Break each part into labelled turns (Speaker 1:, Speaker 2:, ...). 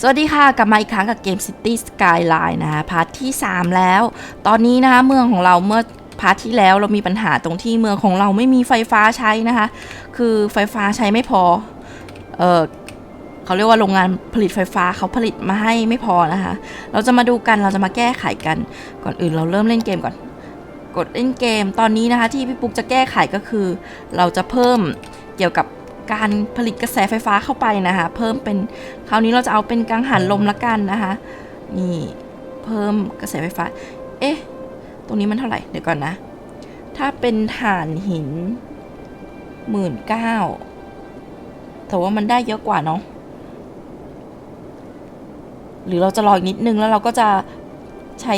Speaker 1: สวัสดีค่ะ กลับมาอีกครั้งกับเกม City Skyline นะคะพาร์ทที่ 3 แล้ว ตอนนี้นะคะเมืองของเราเมื่อพาร์ทที่แล้วเรามีปัญหาตรงที่เมืองของเราไม่มีไฟฟ้าใช้นะคะ คือไฟฟ้าใช้ไม่พอ เออเขาเรียกว่าโรงงานผลิตไฟฟ้าเขาผลิตมาให้ไม่พอนะคะ เราจะมาดูกันเราจะมาแก้ไขกัน ก่อนอื่นเราเริ่มเล่นเกมก่อน กดเล่นเกมตอนนี้นะคะที่พี่ปุ๊กจะแก้ไขก็คือ เราจะเพิ่มเกี่ยวกับ การผลิตกระแสไฟฟ้าเข้าไปนะคะ เพิ่มเป็นคราวนี้เราจะเอาเป็นกังหันลมละกันนะคะนี่เพิ่มกระแสไฟฟ้า เอ๊ะ ตรงนี้มันเท่าไหร่ เดี๋ยวก่อนนะ ถ้าเป็นถ่านหินหมื่นเก้าแต่ว่ามันได้เยอะกว่าเนาะ หรือเราจะรออีกนิดนึงแล้วเราก็จะใช้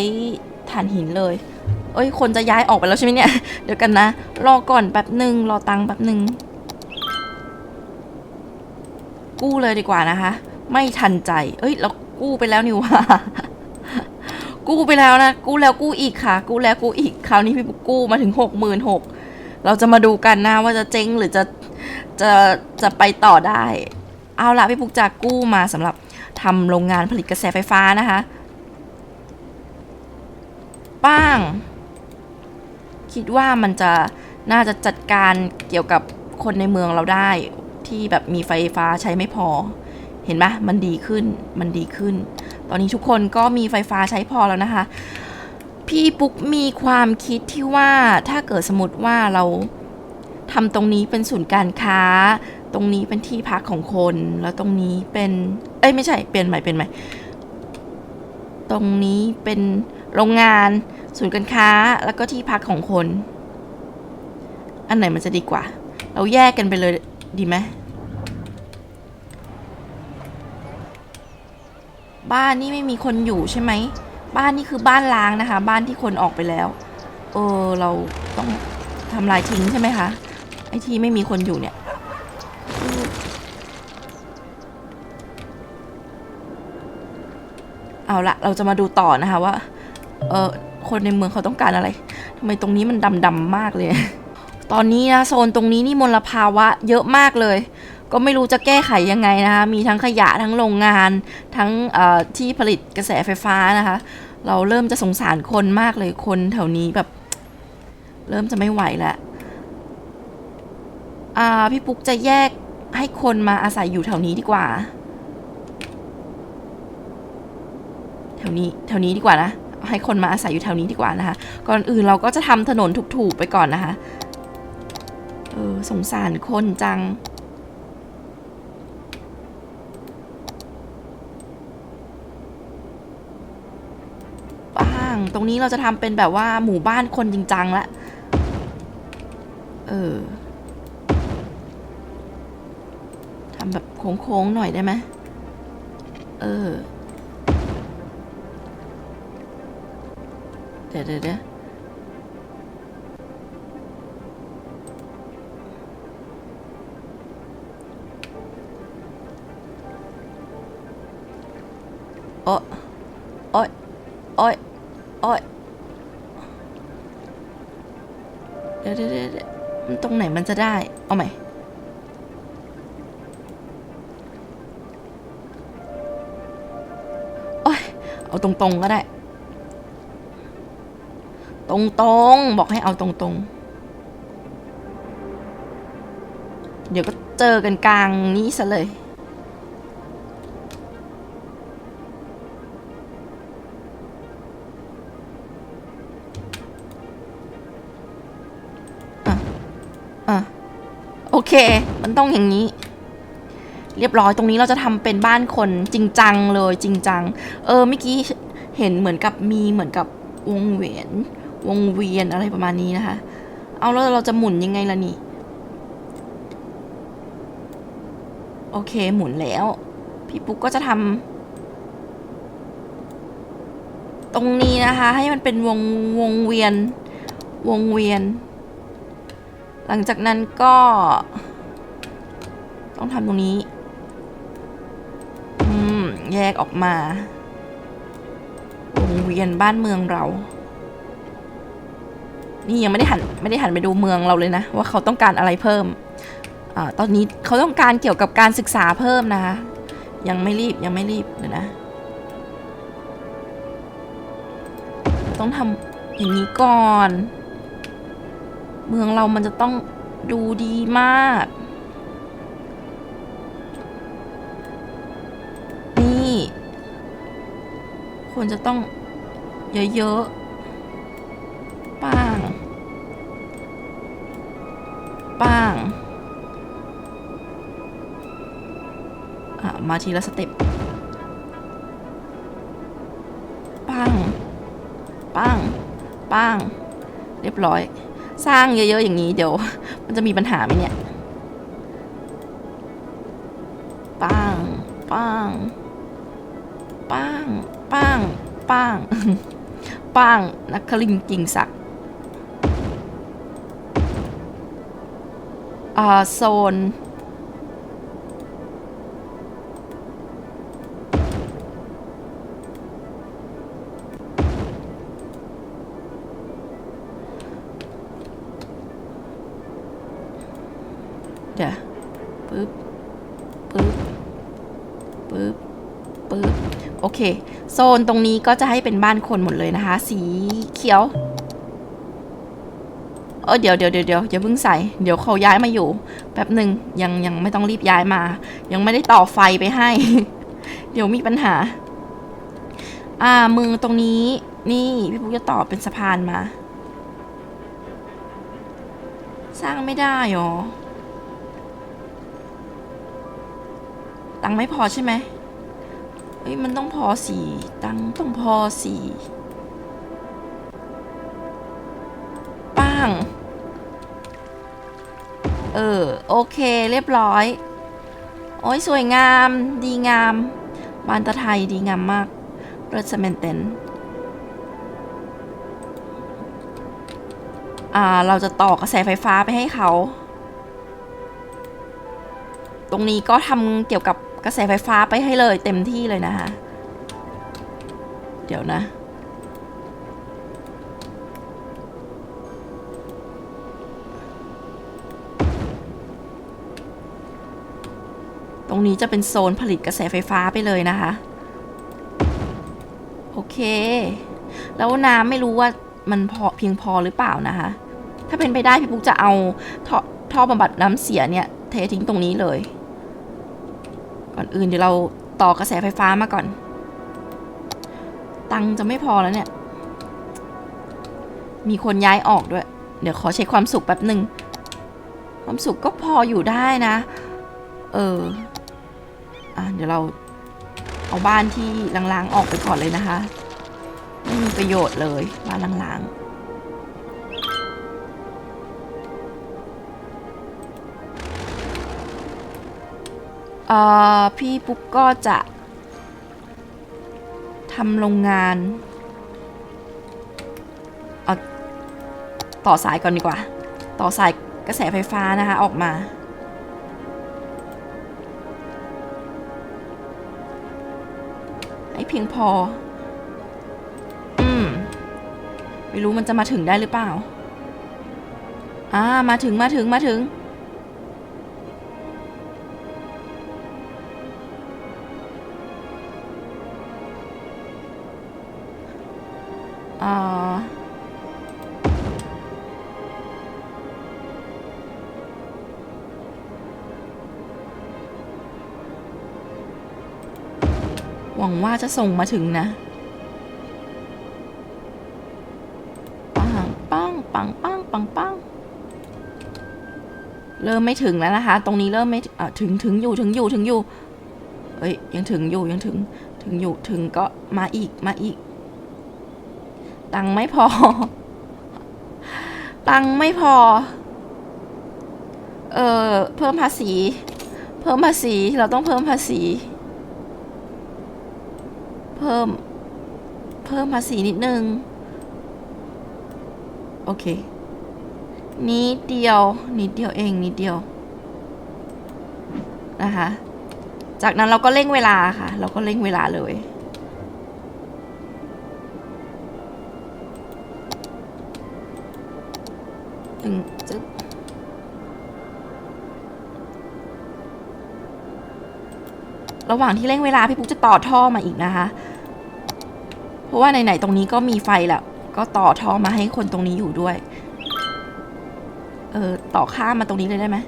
Speaker 1: ถ่านหินเลย เอ้ย คนจะย้ายออกไปแล้วใช่ไหมเนี่ย เดี๋ยวกันนะ รอก่อนแป๊บหนึ่งรอตังค์แป๊บหนึ่ง กู้เลยดีกว่านะคะ ไม่ทันใจ เอ้ย เรากู้ไปแล้วนี่ว่า กู้ไปแล้วนะ กู้แล้วกู้อีกค่ะ กู้แล้วกู้อีก คราวนี้พี่ปุ๊กกู้มาถึงหกหมื่นหกเราจะมาดูกันนะว่าจะเจ๊งหรือจะจะจะไปต่อได้ เอาละพี่ปุ๊กจะกู้มาสำหรับทำโรงงานผลิตกระแสไฟฟ้านะคะป้าง คิดว่ามันจะน่าจะจัดการเกี่ยวกับคนในเมืองเราได้ ที่แบบมีไฟฟ้าใช้ไม่พอ เห็นไหมมันดีขึ้นมันดีขึ้น ตอนนี้ทุกคนก็มีไฟฟ้าใช้พอแล้วนะคะ พี่ปุ๊กมีความคิดที่ว่าถ้าเกิดสมมติว่าเราทำตรงนี้เป็นศูนย์การค้า ตรงนี้เป็นที่พักของคน แล้วตรงนี้เป็น เอ้ยไม่ใช่เปลี่ยนใหม่เป็นใหม่ ตรงนี้เป็นโรงงานศูนย์การค้าแล้วก็ที่พักของคน อันไหนมันจะดีกว่า เราแยกกันไปเลยดีไหม บ้านนี่ไม่มีคนอยู่ใช่ไหม บ้านนี่คือบ้านล้างนะคะ บ้านที่คนออกไปแล้ว เออเราต้องทำลายทิ้งใช่ไหมคะ ไอที่ไม่มีคนอยู่เนี่ยเอาละเราจะมาดูต่อนะคะว่า เออคนในเมืองเขาต้องการอะไรทำไมตรงนี้มันดำๆมากเลย ตอนนี้นะโซนตรงนี้นี่มลภาวะเยอะมากเลย ก็ไม่รู้จะแก้ไขยังไงนะคะมีทั้งขยะทั้งโรงงานทั้งที่ผลิตกระแสไฟฟ้านะคะ เราเริ่มจะสงสารคนมากเลยคนแถวนี้แบบ เริ่มจะไม่ไหวแล้วอ่าพี่ปุ๊กจะแยกให้คนมาอาศัยอยู่แถวนี้ดีกว่า แถวนี้แถวนี้ดีกว่านะให้คนมาอาศัยอยู่แถวนี้ดีกว่านะคะ ก่อนอื่นเราก็จะทำถนนถูกๆไปก่อนนะคะ เออสงสารคนจัง บ้าง ต รงนี้เราจะทำเป็นแบบว่าหมู่บ้านคนจริงจังละเออทำแบบโค้งๆหน่อยได้ไหมเออเดี๋ยวเดี๋ยวเดี๋ยวโอ้ มันตรงไหนมันจะได้ เอาใหม่ โอ้ย เอาตรงๆก็ได้ ตรงๆ บอกให้เอาตรงๆ เดี๋ยวก็เจอกันกลางนี้ซะเลย เค มันต้องอย่างนี้ เรียบร้อยตรงนี้เราจะทำเป็นบ้านคนจริงจังเลยจริงจัง เออเมื่อกี้เห็นเหมือนกับมีเหมือนกับวงเวียน วงเวียนอะไรประมาณนี้นะคะ เอาแล้วเราจะหมุนยังไงล่ะนี่ โอเคหมุนแล้ว พี่ปุ๊กก็จะทำตรงนี้นะคะ ให้มันเป็นวงวงเวียน วงเวียน หลังจากนั้นก็ ต้องทำตรงนี้ อืม แยกออกมาวงเวียนบ้านเมืองเรา นี่ยังไม่ได้หันไม่ได้หันไปดูเมืองเราเลยนะ ว่าเขาต้องการอะไรเพิ่มอ่าตอนนี้เขาต้องการเกี่ยวกับการศึกษาเพิ่มนะคะ ยังไม่รีบยังไม่รีบเดี๋ยวนะ ต้องทำอย่างนี้ก่อน เมืองเรามันจะต้องดูดีมาก นี่ ควรจะต้องเยอะๆป้างป้างอะมาทีละสเต็ปป้างป้างป้างเรียบร้อย สร้างเยอะๆอย่างนี้เดี๋ยว มันจะมีปัญหาไหมเนี่ยปังปังปังปังปังปังนักคลินกิ่งศักดิ์อ่าโซน เดี๋ยวปึ๊บปึ๊บปึ๊บปึ๊บโอเค โซนตรงนี้ก็จะให้เป็นบ้านคนหมดเลยนะคะ สีเขียวเออเดี๋ยวเดี๋ยวเดี๋ยวเดี๋ยวอย่าเพิ่งใส่เดี๋ยวเขาย้ายมาอยู่แป๊บหนึ่งยังยังไม่ต้องรีบย้ายมา ยังไม่ได้ต่อไฟไปให้ เดี๋ยวมีปัญหา อ่ามือตรงนี้ นี่พี่ปุ๊กจะต่อเป็นสะพานมา สร้างไม่ได้หรอ ตังไม่พอใช่ไหมเอ้ยมันต้องพอสี่ตังต้องพอสี่ป้างเออ โอเคเรียบร้อย โอ้ย สวยงาม ดีงาม บานตะไทยดีงามมากเรสเมนเตนอ่า เราจะต่อกระแสไฟฟ้าไปให้เขา ตรงนี้ก็ทำเกี่ยวกับ กระแสไฟฟ้าไปให้เลยเต็มที่เลยนะคะ เดี๋ยวนะ ตรงนี้จะเป็นโซนผลิตกระแสไฟฟ้าไปเลยนะคะ โอเค แล้วน้ำไม่รู้ว่ามันพอเพียงพอหรือเปล่านะคะ ถ้าเป็นไปได้พี่ปุ๊กจะเอาท่อท่อบำบัดน้ำเสียเนี่ยเททิ้งตรงนี้เลย ก่อนอื่นเดี๋ยวเราต่อกระแสไฟฟ้ามาก่อน ตังจะไม่พอแล้วเนี่ย มีคนย้ายออกด้วย เดี๋ยวขอเช็คความสุขแป๊บหนึ่ง ความสุขก็พออยู่ได้นะ เออ อะเดี๋ยวเราเอาบ้านที่ล้างๆออกไปก่อนเลยนะคะ ไม่มีประโยชน์เลยบ้านล้างๆ เอ่อพี่ปุ๊กก็จะทำโรงงานเอาต่อสายก่อนดีกว่า ต่อสายกระแสไฟฟ้านะคะ ออกมา ให้เพียงพอ อืม ไม่รู้มันจะมาถึงได้หรือเปล่า อ่า มาถึงมาถึงมาถึง หวังว่าจะส่งมาถึงนะ ปังปังปังปังปังปังเริ่มไม่ถึงแล้วนะคะ ตรงนี้เริ่มไม่ถึงถึงอยู่ถึงอยู่ถึงอยู่ เอ้ยยังถึงอยู่ยังถึงถึงอยู่ถึงก็มาอีกมาอีก ตังไม่พอ ตังไม่พอ เออเพิ่มภาษี เพิ่มภาษีเราต้องเพิ่มภาษี เพิ่ม เพิ่มภาษีนิดนึง โอเค นิดเดียว นิดเดียวเอง นิดเดียว นะคะ จากนั้นเราก็เร่งเวลาค่ะ เราก็เร่งเวลาเลยหนึ่งจึ๊บระหว่างที่เร่งเวลาพี่ปุ๊กจะต่อท่อมาอีกนะคะ เพราะว่าไหนๆตรงนี้ก็มีไฟแล้วก็ต่อท่อมาให้คนตรงนี้อยู่ด้วย เออต่อข้ามมาตรงนี้เลยได้ไหม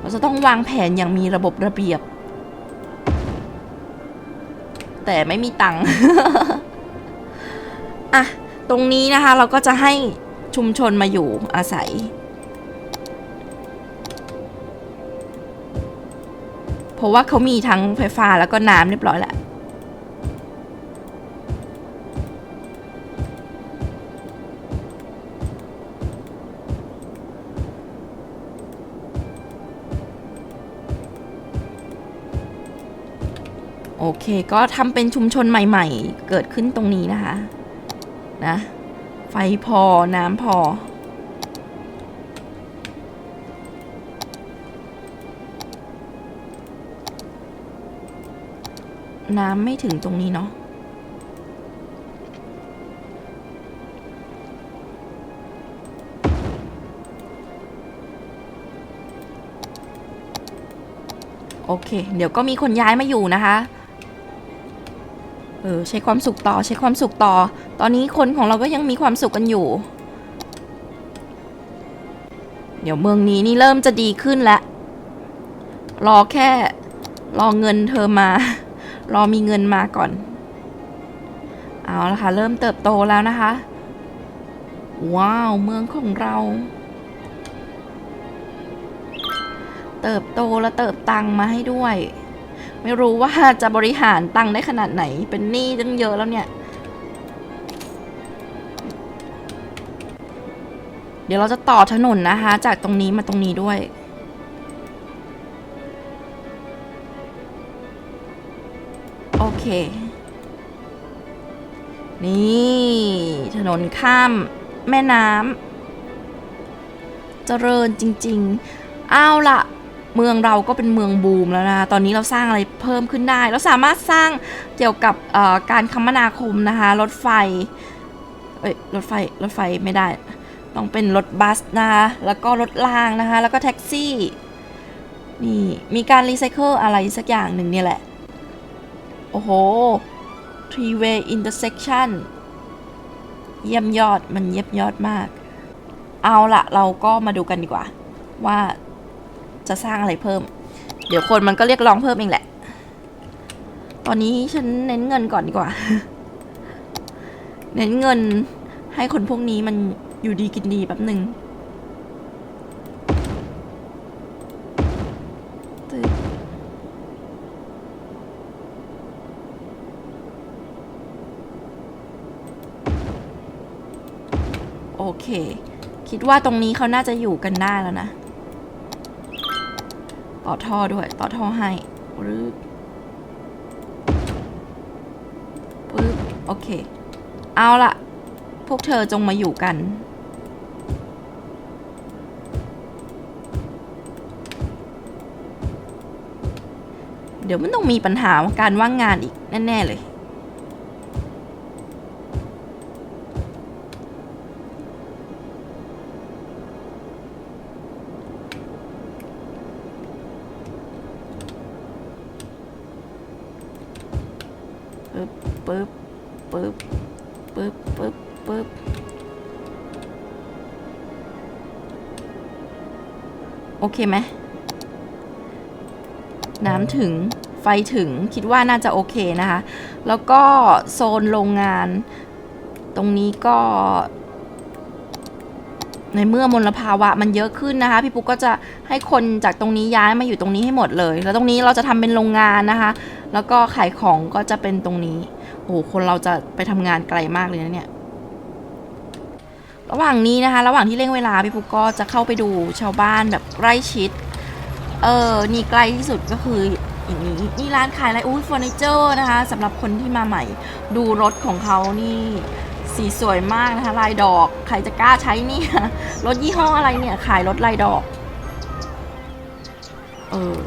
Speaker 1: เราจะต้องวางแผนอย่างมีระบบระเบียบ แต่ไม่มีตังค์ อะ ตรงนี้นะคะเราก็จะให้ ชุมชนมาอยู่อาศัย เพราะว่าเขามีทั้งไฟฟ้าแล้วก็น้ำเรียบร้อยแล้วโอเค ก็ทำเป็นชุมชนใหม่ ๆ เกิดขึ้นตรงนี้นะคะ นะ ไฟพอน้ำพอ น้ำไม่ถึงตรงนี้เนาะโอเค เดี๋ยวก็มีคนย้ายมาอยู่นะคะ เออใช้ความสุขต่อใช้ความสุขต่อ ตอนนี้คนของเราก็ยังมีความสุขกันอยู่ เดี๋ยวเมืองนี้นี่เริ่มจะดีขึ้นแล้วรอแค่ รอเงินเธอมา รอมีเงินมาก่อน เอาละค่ะ เริ่มเติบโตแล้วนะคะ ว้าวเมืองของเรา เติบโตและเติบตังมาให้ด้วย ไม่รู้ว่าจะบริหารตังค์ได้ขนาดไหน เป็นหนี้ตั้งเยอะแล้วเนี่ย เดี๋ยวเราจะต่อถนนนะคะ จากตรงนี้มาตรงนี้ด้วย โอเค นี่ถนนข้ามแม่น้ำเจริญจริง ๆ เอาล่ะ เมืองเราก็เป็นเมืองบูมแล้วนะ ตอนนี้เราสร้างอะไรเพิ่มขึ้นได้ เราสามารถสร้างเกี่ยวกับการคมนาคมนะคะ รถไฟ เอ้ย รถไฟ รถไฟไม่ได้ ต้องเป็นรถบัสนะคะ แล้วก็รถรางนะคะ แล้วก็แท็กซี่ นี่ มีการรีไซเคิลอะไรสักอย่างหนึ่งเนี่ยแหละ โอ้โห three way intersection เยี่ยมยอด มันเยี่ยมยอดมาก เอาละเราก็มาดูกันดีกว่า ว่า จะสร้างอะไรเพิ่ม เดี๋ยวคนมันก็เรียกร้องเพิ่มเองแหละ ตอนนี้ฉันเน้นเงินก่อนดีกว่า เน้นเงินให้คนพวกนี้มันอยู่ดีกินดีแป๊บหนึ่งโอเค คิดว่าตรงนี้เขาน่าจะอยู่กันได้แล้วนะ ต่อท่อด้วย ต่อท่อให้ปึ๊บปึ๊บโอเค เอาละพวกเธอจงมาอยู่กัน เดี๋ยวมันต้องมีปัญหาการว่างงานอีกแน่ ๆ เลย ปึ๊บปึ๊บปึ๊บปึ๊บปึ๊บปึ๊บโอเคไหมน้ำถึงไฟถึงคิดว่าน่าจะโอเคนะคะ แล้วก็โซนโรงงาน ตรงนี้ก็ ในเมื่อมลภาวะมันเยอะขึ้นนะคะ พี่ปุ๊กก็จะให้คนจากตรงนี้ย้ายมาอยู่ตรงนี้ให้หมดเลย แล้วตรงนี้เราจะทำเป็นโรงงานนะคะ แล้วก็ขายของก็จะเป็นตรงนี้ โอ้โห คนเราจะไปทำงานไกลมากเลยนะเนี่ย ระหว่างนี้นะคะ ระหว่างที่เร่งเวลาพี่ปุ๊กก็จะเข้าไปดูชาวบ้านแบบใกล้ชิด เออ นี่ใกล้ที่สุดก็คืออย่างนี้นี่ร้านขายอะไรอุ้ยเฟอร์นิเจอร์นะคะสำหรับคนที่มาใหม่ ดูรถของเขานี่สีสวยมากนะคะลายดอก ใครจะกล้าใช้เนี่ย รถยี่ห้ออะไรเนี่ย ขายรถลายดอก เออ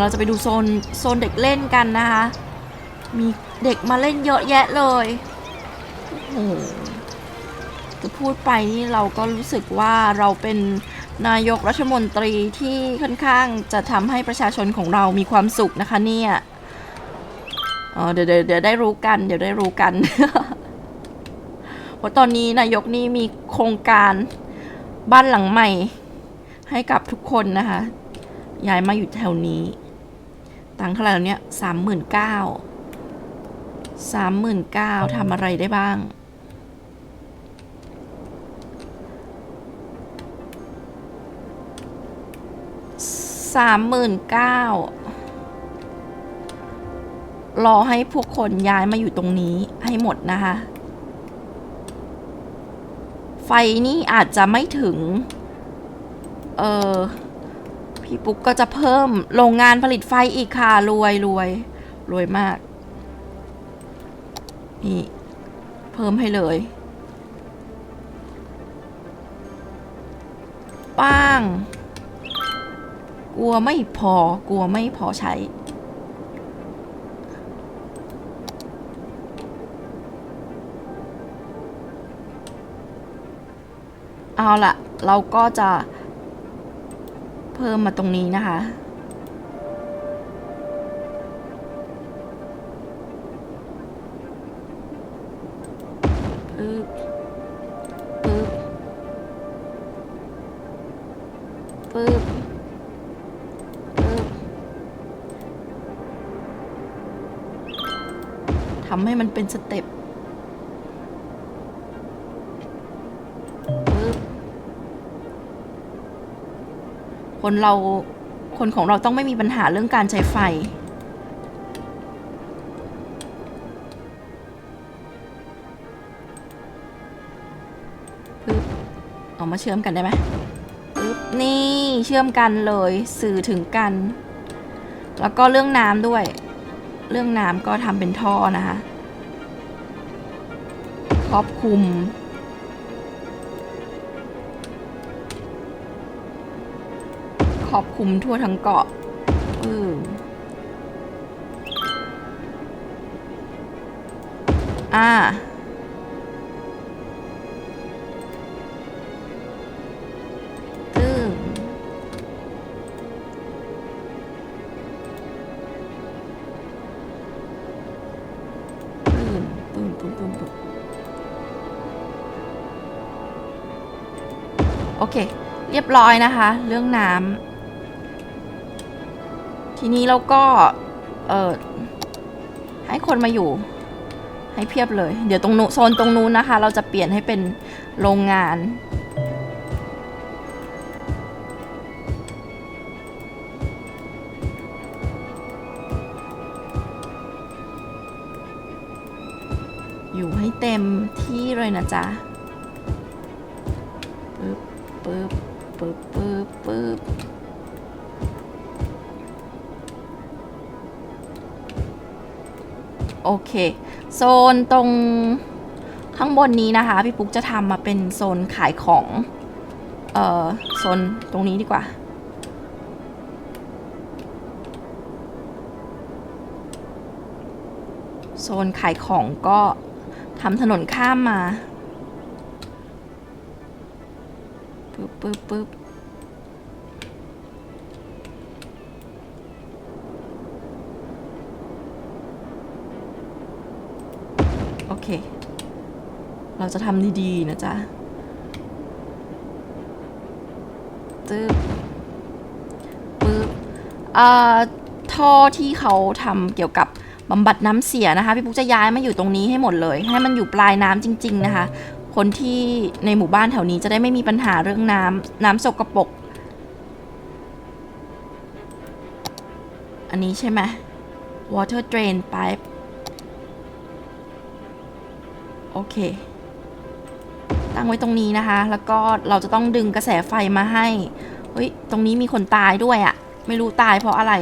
Speaker 1: เราจะไปดูโซนโซนเด็กเล่นกันนะคะ มีเด็กมาเล่นเยอะแยะเลยโอ้โหจะพูดไปนี่เราก็รู้สึกว่าเราเป็นนายกรัฐมนตรีที่ค่อนข้างจะทำให้ประชาชนของเรามีความสุขนะคะเนี่ยเดี๋ยวเดี๋ยวเดี๋ยวได้รู้กัน เดี๋ยวได้รู้กันว่าตอนนี้นายกนี่มีโครงการบ้านหลังใหม่ให้กับทุกคนนะคะ ย้ายมาอยู่แถวนี้ ตังค์เท่าไหร่แล้วเนี่ยสามหมื่นเก้าสามหมื่นเก้าทำอะไรได้บ้าง สามหมื่นเก้ารอให้พวกคนย้ายมาอยู่ตรงนี้ให้หมดนะคะ ไฟนี่อาจจะไม่ถึง เออ พี่ปุ๊กก็จะเพิ่มโรงงานผลิตไฟอีกค่ะ รวยรวยรวยมาก นี่ เพิ่มให้เลย ป้าง กลัวไม่พอกลัวไม่พอใช้เอาละเราก็จะ เพิ่มมาตรงนี้นะคะ ปึ๊บ ปึ๊บ ปึ๊บ ปึ๊บ ทำให้มันเป็นสเต็ป คนเราคนของเราต้องไม่มีปัญหาเรื่องการใช้ไฟ ปึ๊บเอามาเชื่อมกันได้ไหมปึ๊บนี่เชื่อมกันเลยสื่อถึงกัน แล้วก็เรื่องน้ำด้วย เรื่องน้ำก็ทำเป็นท่อนะคะ ครอบคลุม ครอบคลุมทั่วทั้งเกาะเอออ่าตึ้งปึ้มปึ้มปึ้มปึ้มปึ้มโอเค เรียบร้อยนะคะ เรื่องน้ำ ทีนี้เราก็ เออให้คนมาอยู่ ให้เพียบเลย เดี๋ยวตรงนู้นโซนตรงนู้นนะคะ เราจะเปลี่ยนให้เป็นโรงงานอยู่ให้เต็มที่เลยนะจ๊ะ ปึ๊บ ปึ๊บ ปึ๊บ ปึ๊บ ปึ๊บ โอเค โซนตรงข้างบนนี้นะคะ พี่ปุ๊กจะทำมาเป็นโซนขายของ เอ่อ โซนตรงนี้ดีกว่า โซนขายของก็ทำถนนข้ามมา ปึ๊บปึ๊บปึ๊บ เค เราจะทำดีๆนะจ๊ะตึ๊บปึ๊บอ่าท่อที่เขาทำเกี่ยวกับบำบัดน้ำเสียนะคะ พี่ปุ๊กจะย้ายมาอยู่ตรงนี้ให้หมดเลย ให้มันอยู่ปลายน้ำจริง ๆ นะคะ คนที่ในหมู่บ้านแถวนี้จะได้ไม่มีปัญหาเรื่องน้ำน้ำสกปรกอันนี้ใช่ไหม water drain pipe โอเค ตั้งไว้ตรงนี้นะคะ แล้วก็เราจะต้องดึงกระแสไฟมาให้ เฮ้ย ตรงนี้มีคนตายด้วยอะ่ะไม่รู้ตายเพราะอะไร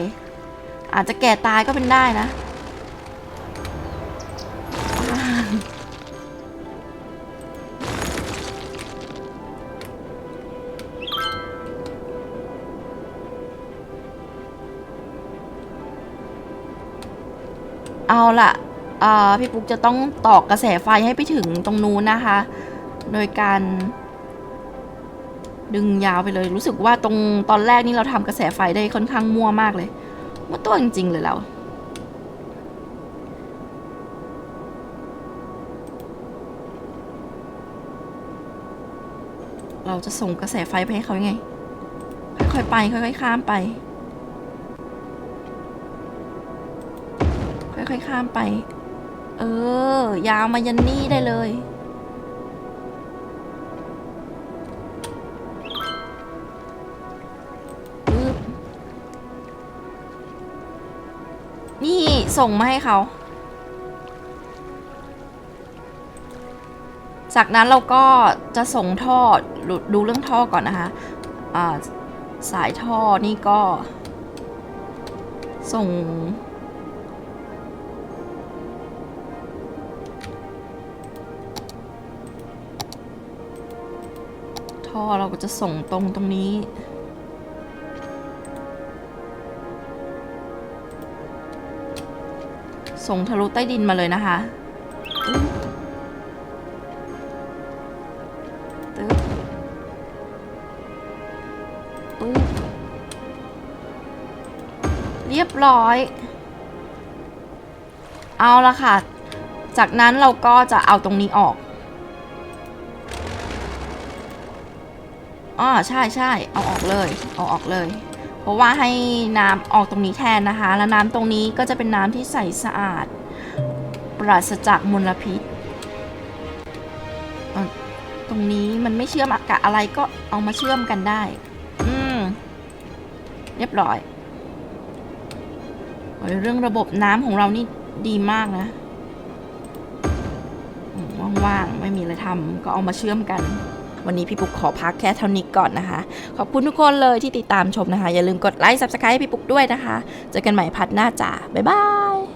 Speaker 1: อาจจะแก่ตายก็เป็นได้นะเอาล่ะ พี่ปุ๊กจะต้องตอกกระแสไฟให้ไปถึงตรงนู้นนะคะ โดยการ ดึงยาวไปเลย รู้สึกว่าตรงตอนแรกนี่เราทำกระแสไฟได้ค่อนข้างมั่วมากเลยมั่วตัวจริงๆเลยเราเราจะส่งกระแสไฟไปให้เขายังไง ค่อยๆไป ค่อยๆข้ามไป ค่อยๆข้ามไป เออ ยาวมายันนี่ได้เลย นี่ส่งมาให้เขา จากนั้นเราก็จะส่งท่อดูเรื่องท่อก่อนนะคะสายท่อนี่ก็ส่ง ท่อเราก็จะส่งตรงตรงนี้ ส่งทะลุใต้ดินมาเลยนะคะตึ๊บปึ๊บเรียบร้อย เอาละค่ะ จากนั้นเราก็จะเอาตรงนี้ออก อ๋อใช่ใช่เอาออกเลยเอาออกเลย เพราะว่าให้น้ำออกตรงนี้แทนนะคะ แล้วน้ำตรงนี้ก็จะเป็นน้ำที่ใสสะอาด ปราศจากมลพิษ ตรงนี้มันไม่เชื่อมอากาศอะไรก็เอามาเชื่อมกันได้ อืมเรียบร้อยเรื่องระบบน้ำของเรานี่ดีมากนะว่างๆ ไม่มีอะไรทำก็เอามาเชื่อมกัน วันนี้พี่ปุ๊กขอพักแค่เท่านี้ก่อนนะคะ ขอบคุณทุกคนเลยที่ติดตามชมนะคะ อย่าลืมกดไลค์ซับสไคร b ์พี่ปุ๊กด้วยนะคะ เจอกันใหม่พัดหน้าจ้าบ๊ายบาย